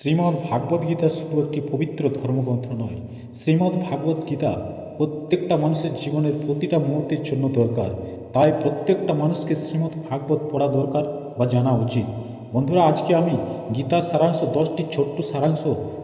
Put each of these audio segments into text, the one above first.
শ্রীমদ্ ভাগবত গীতা শুধু একটি পবিত্র ধর্মগ্রন্থ নয় শ্রীমদ্ ভাগবত গীতা প্রত্যেকটা মানুষের জীবনের প্রতিটা মুহূর্তের জন্য দরকার। তাই প্রত্যেকটা মানুষকে শ্রীমদ্ ভাগবত পড়া দরকার বা জানা উচিত। বন্ধুরা, আজকে আমি গীতার সারাংশ, দশটি ছোট্ট সারাংশ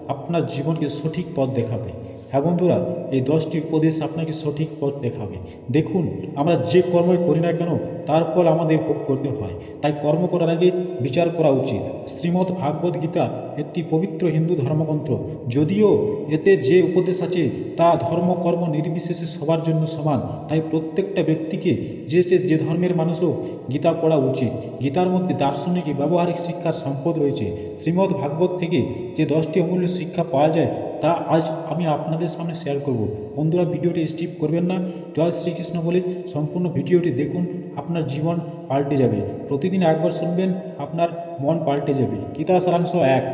আপনার জীবনকে সঠিক পথ দেখাবে। হ্যাঁ বন্ধুরা, এই দশটি উপদেশ আপনাকে সঠিক পথ দেখাবে। দেখুন, আমরা যে কর্মই করি না কেন, তার ফল আমাদের ভোগ করতে হয়। তাই কর্ম করার আগে বিচার করা উচিত। শ্রীমদ্ ভাগবত গীতা একটি পবিত্র হিন্দু ধর্মগ্রন্থ। যদিও এতে যে উপদেশ আছে, তা ধর্ম, কর্ম নির্বিশেষে সবার জন্য সমান। তাই প্রত্যেকটা ব্যক্তিকে, যে সে যে ধর্মের মানুষও গীতা পড়া উচিত। গীতার মধ্যে দার্শনিক ব্যবহারিক শিক্ষার সম্পদ রয়েছে। শ্রীমদ্ ভাগবত থেকে যে দশটি অমূল্য শিক্ষা পাওয়া যায় তা আজ আমি আপনাদের সামনে শেয়ার করব। বন্ধুরা, ভিডিওটি স্কিপ করবেন না। জয় শ্রীকৃষ্ণ বলে সম্পূর্ণ ভিডিওটি দেখুন, আপনার জীবন পাল্টে যাবে। প্রতিদিন একবার শুনবেন, আপনার মন পাল্টে যাবে। গীতা সারাংশ এক,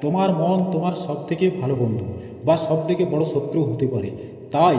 তোমার মন তোমার সবথেকে ভালো বন্ধু বা সবথেকে বড় শত্রু হতে পারে। তাই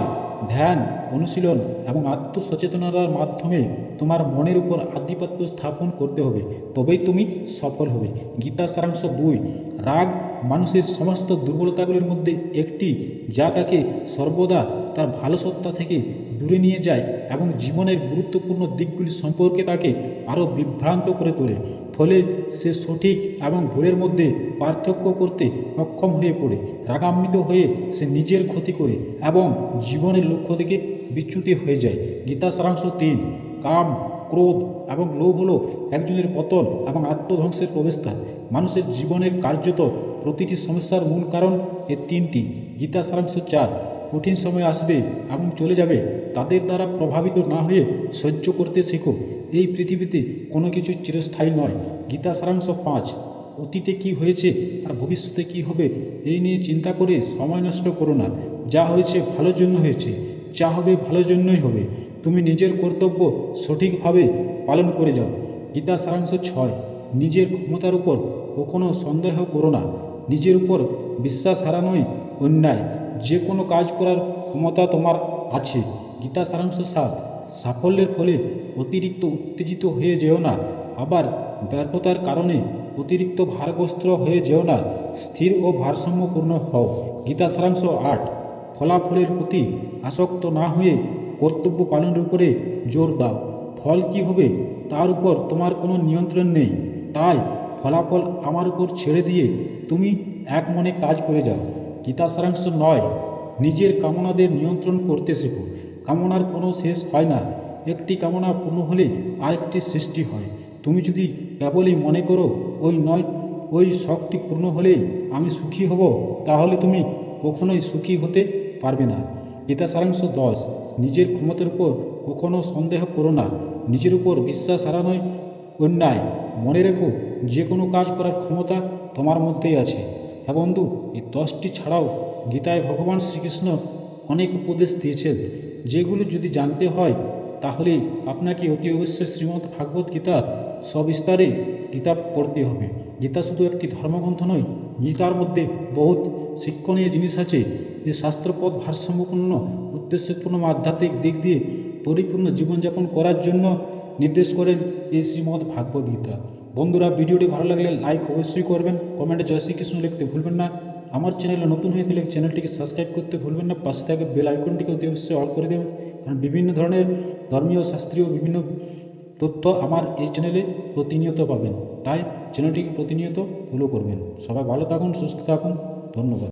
ধ্যান, অনুশীলন এবং আত্মসচেতনতার মাধ্যমে তোমার মনের উপর আধিপত্য স্থাপন করতে হবে। তবেই তুমি সফল হবে। গীতা সারাংশ দুই রাগ মানুষের সমস্ত দুর্বলতাগুলির মধ্যে একটি, যা তাকে সর্বদা তার ভালো সত্তা থেকে দূরে নিয়ে যায় এবং জীবনের গুরুত্বপূর্ণ দিকগুলি সম্পর্কে তাকে আরও বিভ্রান্ত করে তোলে। ফলে সে সঠিক এবং ভুলের মধ্যে পার্থক্য করতে অক্ষম হয়ে পড়ে, রাগান্বিত হয়ে সে নিজের ক্ষতি করে এবং জীবনের লক্ষ্য থেকে বিচ্যুতি হয়ে যায়। গীতা সারাংশ তিন, কাম, ক্রোধ এবং লোভ হলো একজনের পতন এবং আত্মধ্বংসের প্রবেশদ্বার। মানুষের জীবনের কার্যত প্রতিটি সমস্যার মূল কারণ এ তিনটি। গীতা সারাংশ চার, কঠিন সময় আসবে এবং চলে যাবে, তাদের দ্বারা প্রভাবিত না হয়ে সহ্য করতে শেখো। এই পৃথিবীতে কোনো কিছু চিরস্থায়ী নয়। গীতা সারাংশ পাঁচ, অতীতে কি হয়েছে আর ভবিষ্যতে কি হবে, এই নিয়ে চিন্তা করে সময় নষ্ট করো না। যা হয়েছে ভালোর জন্য হয়েছে, যা হবে ভালোর জন্যই হবে। তুমি নিজের কর্তব্য সঠিকভাবে পালন করে যাও। গীতা সারাংশ ছয় নিজের ক্ষমতার উপর কখনো সন্দেহ করো না। নিজের উপর বিশ্বাস হারানোই অন্যায়। যে কোনো কাজ করার ক্ষমতা তোমার আছে। গীতা সারাংশ সাত। সাফল্যের ফলে অতিরিক্ত উত্তেজিত হয়ে যেও না। আবার ব্যর্থতার কারণে অতিরিক্ত ভারগ্রস্ত হয়ে যেও না। স্থির ও ভারসাম্যপূর্ণ হও। গীতা সারাংশ আট। ফলাফলের প্রতি আসক্ত না হয়ে কর্তব্য পালনের উপরে জোর দাও। ফল কি হবে তার উপর তোমার কোনো নিয়ন্ত্রণ নেই। তাই ফলাফল আমার উপর ছেড়ে দিয়ে তুমি এক মনে কাজ করে যাও। গীতা সারাংশ নয়, নিজের কামনাদের নিয়ন্ত্রণ করতে শেখো। কামনার কোনো শেষ হয় না। একটি কামনা পূর্ণ হলে আরেকটি সৃষ্টি হয়। তুমি যদি কেবলই মনে করো, ওই নয়, ওই শখটি পূর্ণ হলেই আমি সুখী হব, তাহলে তুমি কখনোই সুখী হতে পারবে না। গীতা সারাংশ দশ, নিজের ক্ষমতার উপর কখনো সন্দেহ করো না। নিজের উপর বিশ্বাস হারানোই অন্যায়, মনে রেখো, যে কোনো কাজ করার ক্ষমতা তোমার মধ্যেই আছে। হ্যাঁ বন্ধু, এই দশটি ছাড়াও গীতায় ভগবান শ্রীকৃষ্ণ অনেক উপদেশ দিয়েছেন। যেগুলো যদি জানতে হয়, তাহলে আপনাকে অতি অবশ্যই শ্রীমদ্ ভাগবত গীতা সবিস্তারে গীতা পড়তে হবে। গীতা শুধু একটি ধর্মগ্রন্থ নয়, গীতার মধ্যে বহুত শিক্ষণীয় জিনিস আছে। যে শাস্ত্রপদ ভারসাম্যপূর্ণ, উদ্দেশ্যপূর্ণ আধ্যাত্মিক দিক দিয়ে পরিপূর্ণ জীবনযাপন করার জন্য নির্দেশ করেন এই শ্রীমদ্ ভাগবত গীতা। বন্ধুরা, ভিডিওটি ভালো লাগলে লাইক অবশ্যই করবেন কমেন্টে জয় শ্রীকৃষ্ণ লিখতে ভুলবেন না। আমার চ্যানেলে নতুন হয়ে গেলে চ্যানেলটিকে সাবস্ক্রাইব করতে ভুলবেন না। পাশে থাকা বেল আইকনটিকে অতি অবশ্যই অল করে দেবেন। কারণ বিভিন্ন ধরনের ধর্মীয়, শাস্ত্রীয় বিভিন্ন তথ্য আমার এই চ্যানেলে প্রতিনিয়ত পাবেন। তাই চ্যানেলটিকে প্রতিনিয়ত ফলো করবেন। সবাই ভালো থাকুন, সুস্থ থাকুন। ধন্যবাদ।